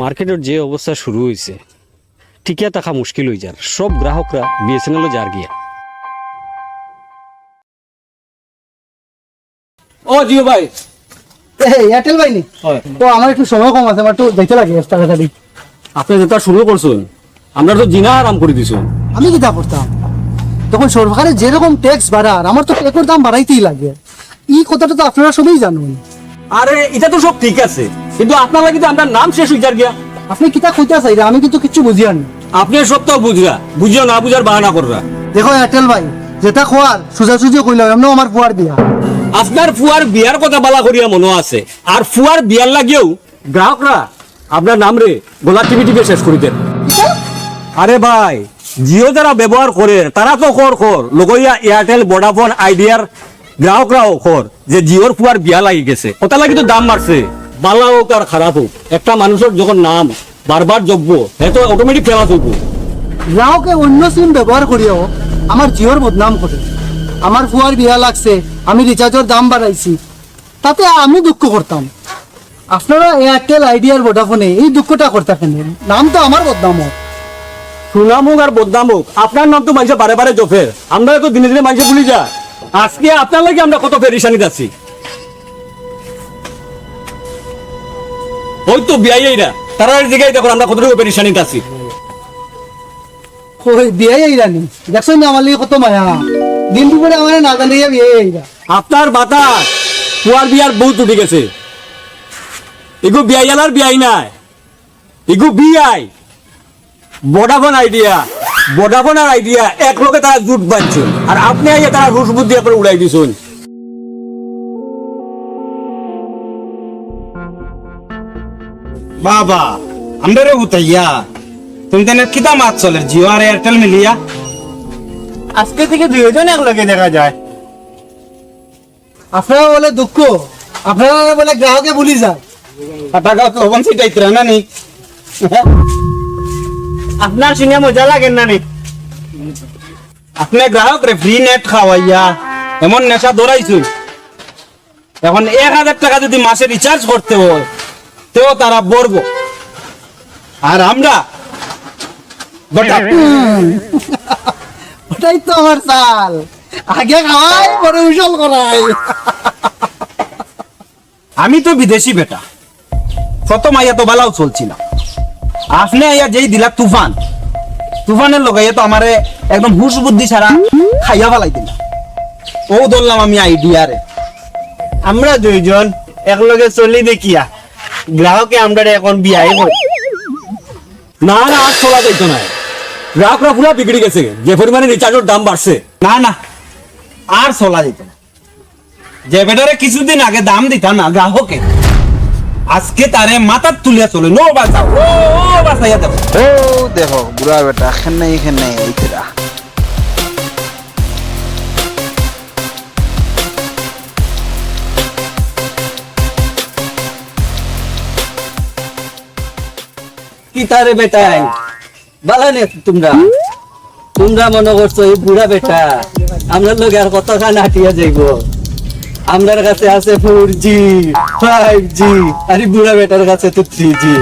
মার্কেটের যে অবস্থা শুরু হয়েছে টিকিয়া থাকা মুশকিল হয়ে যার। সব গ্রাহকরা বিএসএনএল যার গিয়া। ও জিও ভাই। এয়ারটেল ভাই নি? তো আমার একটু সময় কম আছে আমার একটু যাইতে লাগে তাড়াতাড়ি। আপনি যেটা শুরু করছেন আমরা তো জিনা আরাম করে দিছেন। আমি কি তা করতাম? তখন সরকারের যেরকম ট্যাক্স বাড়ার আমার তো ট্যাক্সের দাম বাড়াইতেই লাগে। এই কথাটা তো আপনারা সবাই জানুন। আরে এটা তো সব ঠিক আছে। কিন্তু আপনার লাগি তো আমরা নাম শেষ হয়ে যার গিয়া। আপনি কিতা কইতা চাই আমি কিন্তু কিছু বুঝি আর না। আপনি সব তো বুঝরা বুঝিও না বুঝার বাহানা কররা দেখো এয়ারটেল ভাই যেটা খোয়ার সোজাসুজি কইলাম এমন আমার বুয়ার বিয়া আপনার ফুয়ার বিয়ার কথা বালা করিয়া মনে আছে। আর ফুয়ার বিয়ার লাগিয়েও গ্রাহকরা আপনার নাম রে গোলা টিভি টিভি শেষ করে দেন আরে ভাই জিও যারা ব্যবহার করে তারা তো খর খর। লগইয়া এয়ারটেল ভোডাফোন আইডিয়ার গ্রাহকরাও খর যে জিওর ফুয়ার বিয়া লাগি গেছে। কথা লাগি তো দাম বাড়ছে। বালা হোক আর খারাপ হোক একটা মানুষের যখন নাম বারবার যোগ্য সে তো অটোমেটিক ফেমাস হইব। গ্রাহকে অন্য সিম ব্যবহার করিও আমার জিওর বদনাম করে। আমার ফুয়ার বিয়া লাগছে আমি রিচার্জের দাম বাড়াইছি তাতে আমি দুঃখ করতাম। আপনারা এয়ারটেল আইডিয়ার ভোডাফোনে এই দুঃখটা করতে কেন নাম তো আমার বদনাম হোক। সুনাম হোক আর বদনাম হোক আপনার নাম তো মানুষে বারে বারে জফের। আমরা তো দিনে দিনে মানুষে ভুলি যা আজকে আপনার লাগে আমরা কত পেরেশানি যাচ্ছি। ওই তো বিয়াইরা তারা দিকে দেখো আমরা কতটুকু আছি। ওই বিয়ে আইরানি দেখছ না আমার কত মায়া। দিন দুপুরে আমার না জানিয়ে বিয়ে আইরা আপনার বাতাস কুয়ার বিয়ার বহুত উঠে গেছে। এগু বিয়াইয়ালার বিয়াই নাই। এগু বিয়াই ভোডাফোন আইডিয়া ভোডাফোন আর আইডিয়া এক লোকে তারা জুট বাঁধছে। আর আপনি আইয়া তারা রুশ বুদ্ধি আপনার উড়াই দিছেন। বাবা আমরা উতাইয়া তুমি তেনে কিতা মাছ চলে জিও আর এয়ারটেল মিলিয়া? আজকে থেকে দুইজন একলগে দেখা যায়। আপনারা বলে দুঃখ আপনারা বলে গ্রাহকে ভুলি যায় টাকা কখন সিটাইতরা না নি? আপনার সঙ্গে মজা লাগে না নি? আপনি গ্রাহক রে ফ্রি নেট খাওয়াইয়া এমন নেশা দৌড়াইছুন এখন এক হাজার টাকা যদি মাসে রিচার্জ করতে হয় তেও তারা বর্গ। আর আমরা ওটাই তো আমার চাল। আগে খাওয়াই পরে উসল করাই। আমি তো বিদেশি বেটা। প্রথম আইয়া তো বালাও চলছিল আপনি আইয়া যেই দিলা তুফান তুফানের লগাইয়া তো আমারে একদম হুশ বুদ্ধি ছাড়া খাইয়া ফেলাই দিলা ও ধরলাম আমি আইডিয়ারে আমরা দুইজন একলগে চলি দেখিয়া। গ্রাহকে আমরা এখন বিয়াই করি না না আর চলা যাইতো না। গ্রাহকরা পুরো বিগড়ে গেছে। যে পরিমাণে রিচার্জের দাম বাড়ছে। না না আর চলা যেত না। যে বেটারে কিছুদিন আগে দাম দিতা না গ্রাহকে আজকে তারে মাথার তুলিয়া চলে নো বাঁচাও। ও বাঁচাইয়া দেবো। ও দেখো বুড়া বেটা এখানে এখানে এইটা কি তারে বেটাই? বালা নে তোমরা। তোমরা মনে করছ এই বুড়া বেটা আমরা লোক আর কত খান হাঁটিয়া যাইব? আমরার কাছে আছে ফোর জি ফাইভ জি আর বুড়া বেটার কাছে তো থ্রি জি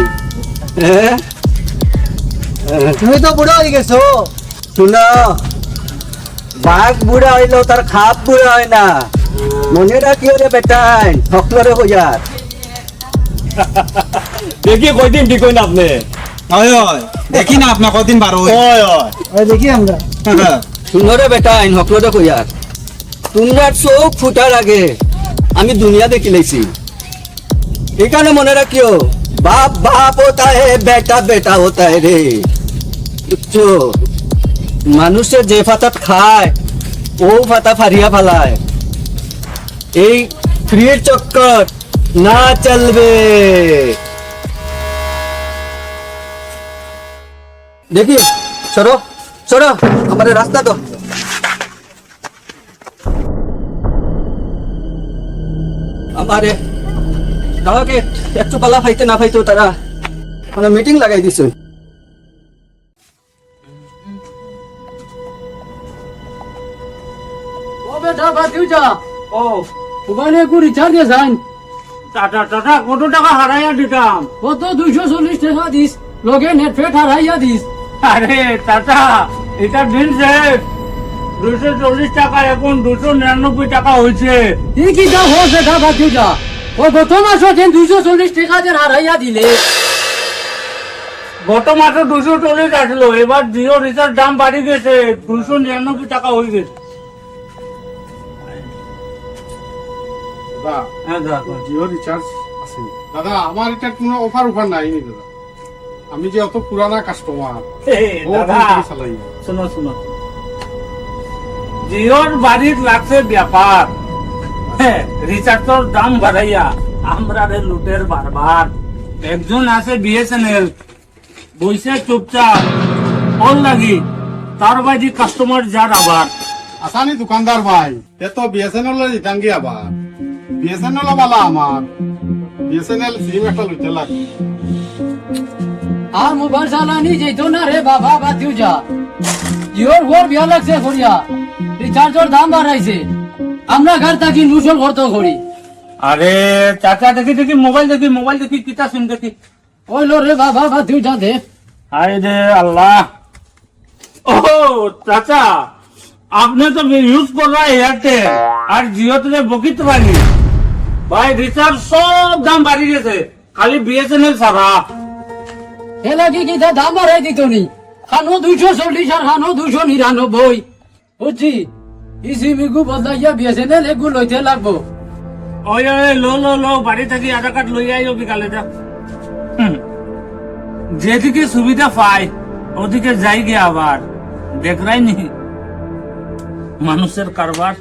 তুমি তো বুড়া হয়ে গেছো। শুনো বাঘ বুড়া হইল তার খাপ বুড়া হয় না। মনে রাখিও রে বেটাই সকলরে হইয়ার। দেখি কয়দিন ঠিক হই না আপনি। হয় হয়। দেখি না আপনার কদিন বারো ওই দেখি আমরা। শুনরে বেটা আইন হকলরে কইয়ার তোমরা চোখ ফুটার আগে আমি দুনিয়া দেখি লাইছি। এখানে মনে রাখিও বাপ বাপ হতা হে বেটা বেটা হতা হে রে। বুঝছ? মানুষে যে ফাতাত খায় ও ফাতা ফারিয়া ফালায়। এই ফ্রির চক্কর না চলবে। দেখি সরো সরো আমাদের রাস্তা তো। আমারে দাওয়াকে একটু পালা ফাইতে না ফাইতো তারা মানে মিটিং লাগাই দিছে। ও বেটা বাদ দিও যা। ও ওখানে কো রিচার্জ যান। টাটা টাটা কত টাকা হারাইয়া দিতাম। কত দুইশো চল্লিশ টাকা দিস লগে নেট ফেট হারাইয়া দিস। আরে টাটা এটা দিন শেষ দুশো চল্লিশ টাকা এখন দুশো নিরানব্বই টাকা হয়েছে। ই কি যা হোস দেখা বাকি যা ও গত মাসত যেন দুইশো চল্লিশ টাকা যেন হারাইয়া দিলে। গত মাসে দুশো চল্লিশ আসলো এবার জিও রিচার্জ দাম বাড়ি গেছে দুশো নিরানব্বই টাকা হয়ে গেছে। দাদা হ্যাঁ জিও রিচার্জ আছে। দাদা আমার এটা কোনো অফার অফার নাই দাদা। আমি যে অত পুরানা কাস্টমার শোনো শোনো। জিওর বাড়ির লাগছে ব্যাপার। রিচার্জের দাম বাড়াইয়া আমরা রে লুটের বারবার। একজন আছে বিএসএনএল বইসে চুপচাপ। ওর লাগি তার বাড়ি কাস্টমার যার আবার। আসানি দোকানদার ভাই এ তো বিএসএনএল এর দিতাম গিয়ে আবার। বিএসএনএল বালা আমার। বিএসএনএল সিম একটা লইতে লাগে। আর মোবাইল চালানি যেত না রে বাবা বাতিও যা জিওর ঘর বিয়া লাগছে করিয়া রিচার্জের দাম বাড়াইছে। আমরা ঘর থাকি নুসল খরচ করি আরে চাচা দেখি দেখি মোবাইল দেখি মোবাইল দেখি কিতা সিম দেখি। ওই লো রে বাবা বাতিও যা দে। হায় রে আল্লাহ। ও চাচা আপনি তো ইউজ করা এয়ারটেল আর জিওতে বকিত পারি ভাই রিচার্জ সব দাম বাড়ি গেছে। খালি বিএসএনএল ছাড়া। এ লাগি কি তা দাম বাড়াই দিত নি? খানো দুইশো চল্লিশ আর খানো দুইশো নিরানব্বই। বুঝছি? ই সিমিগু বদলাইয়া বিএসএনএল এগু লইতে লাগবো। ওই ওই লো লো লো বাড়ি থেকে আধার কার্ড লই আইও বিকালে যা। যেদিকে সুবিধা পাই ওদিকে যাই গে আবার। দেখরাই নি মানুষের কারবার।